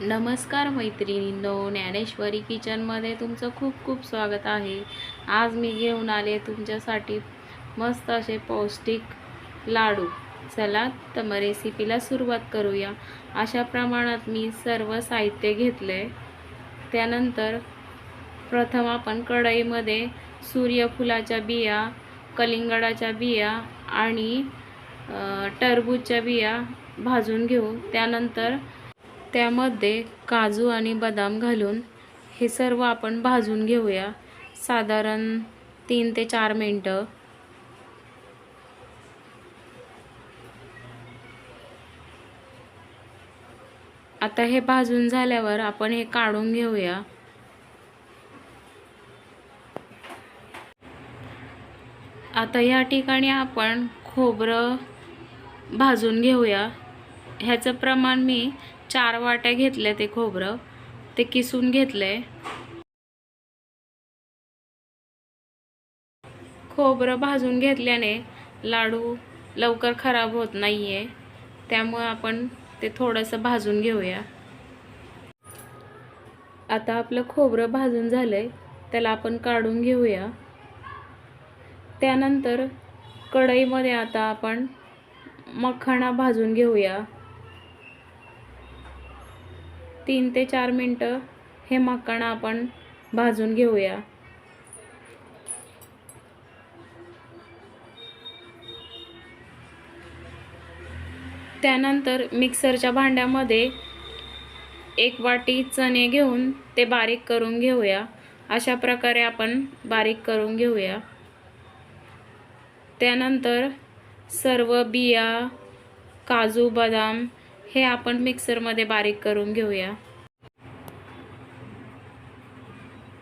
नमस्कार मैत्रिणींनो ज्ञानेश्वरी किचनमध्ये तुमचं खूप खूप स्वागत आहे. आज मी घेऊन आले तुमच्यासाठी मस्त असे पौष्टिक लाडू. चला तर मग रेसिपीला सुरुवात करूया. अशा प्रमाणात मी सर्व साहित्य घेतले त्यानंतर प्रथम आपण कढईमध्ये सूर्यफुलाच्या बिया कलिंगडाच्या बिया आणि टरबूजच्या बिया भाजून घेऊ. त्यानंतर त्यामध्ये काजू आणि बदाम घालून हे सर्व आपण भाजून घेऊया. साधारण तीन ते चार मिनटं. आता हे भाजून झाल्यावर आपण हे काढून घेऊया. आता या ठिकाणी आपण खोबरं भाजून घेऊया. ह्याचं प्रमाण मी चार वाट्या घेतले ते खोबरं. ते किसून घेतले खोबरं भाजून घेतल्याने लाडू लवकर खराब होत नाही आहे त्यामुळे आपण ते थोडंसं भाजून घेऊया. आता आपलं खोबरं भाजून झालंय. त्याला आपण काढून घेऊया. त्यानंतर कढईमध्ये आता आपण मखाणा भाजून घेऊया. तीन ते चार मिनटं हे मखाणा आपण भाजून घेऊया. त्यानंतर मिक्सरच्या भांड्यामध्ये एक वाटी चणे घेऊन ते बारीक करून घेऊया. अशा प्रकारे आपण बारीक करून घेऊया. त्यानंतर सर्व बिया काजू बदाम हे आपण मिक्सरमध्ये बारीक करून घेऊया.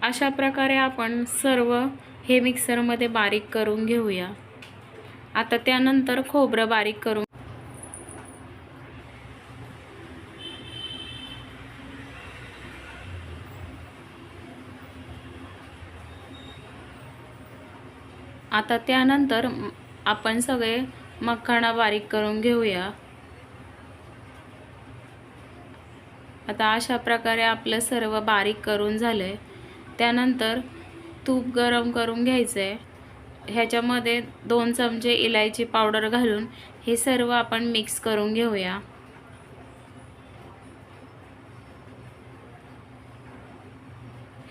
अशा प्रकारे आपण सर्व हे मिक्सरमध्ये बारीक करून घेऊया. आता त्यानंतर खोबरं बारीक करून आता त्यानंतर आपण सगळे मखाणा बारीक करून घेऊया. आता अशा प्रकारे आपलं सर्व बारीक करून झालं आहे त्यानंतर तूप गरम करून घ्यायचं आहे ह्याच्यामध्ये दोन चमचे इलायची पावडर घालून हे सर्व आपण मिक्स करून घेऊया.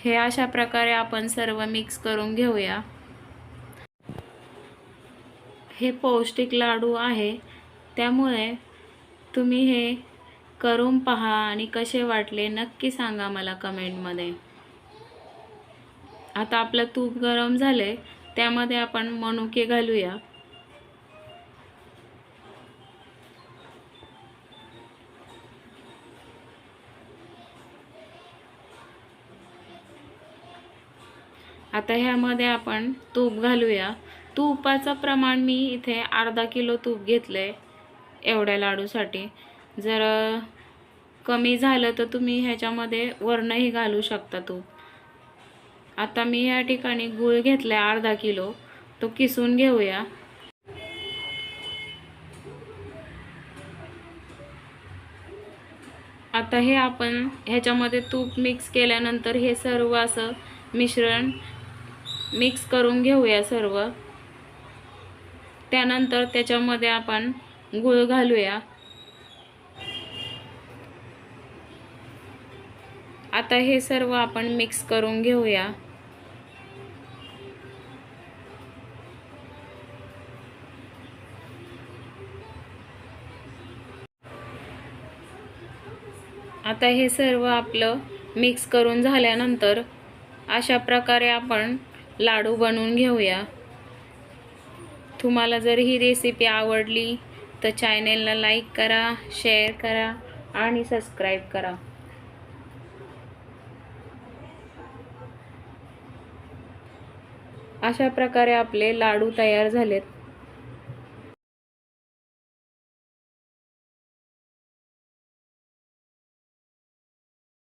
हे अशा प्रकारे आपण सर्व मिक्स करून घेऊया. हे पौष्टिक लाडू आहे. त्यामुळे तुम्ही हे करून पहा आणि कसे वाटले नक्की सांगा मला कमेंटमध्ये. आता आपलं तूप गरम झाले त्यामध्ये आपण मनुके घालूया. आता ह्यामध्ये आपण तूप घालूया. तुपाचं प्रमाण मी इथे अर्धा किलो तूप घेतलं आहे एवढ्या लाडूसाठी. जर कमी झालं तर तुम्ही ह्याच्यामध्ये वरणही घालू शकता तूप. आता मी या ठिकाणी गूळ घेतला आहे अर्धा किलो. तो किसून घेऊया. आता हे आपण ह्याच्यामध्ये तूप मिक्स केल्यानंतर हे सर्व असं मिश्रण मिक्स करून घेऊया सर्व. त्यानंतर त्याच्यामध्ये आपण गूळ घालूया. आता हे सर्व आपण मिक्स करून घेऊया. आता हे सर्व आपलं मिक्स करून झाल्यानंतर अशा प्रकारे आपण लाडू बनवून घेऊया. तुम्हाला जर ही रेसिपी आवडली तर चॅनेलला लाईक करा शेअर करा आणि सबस्क्राईब करा. अशा प्रकारे आपले लाडू तयार झालेत.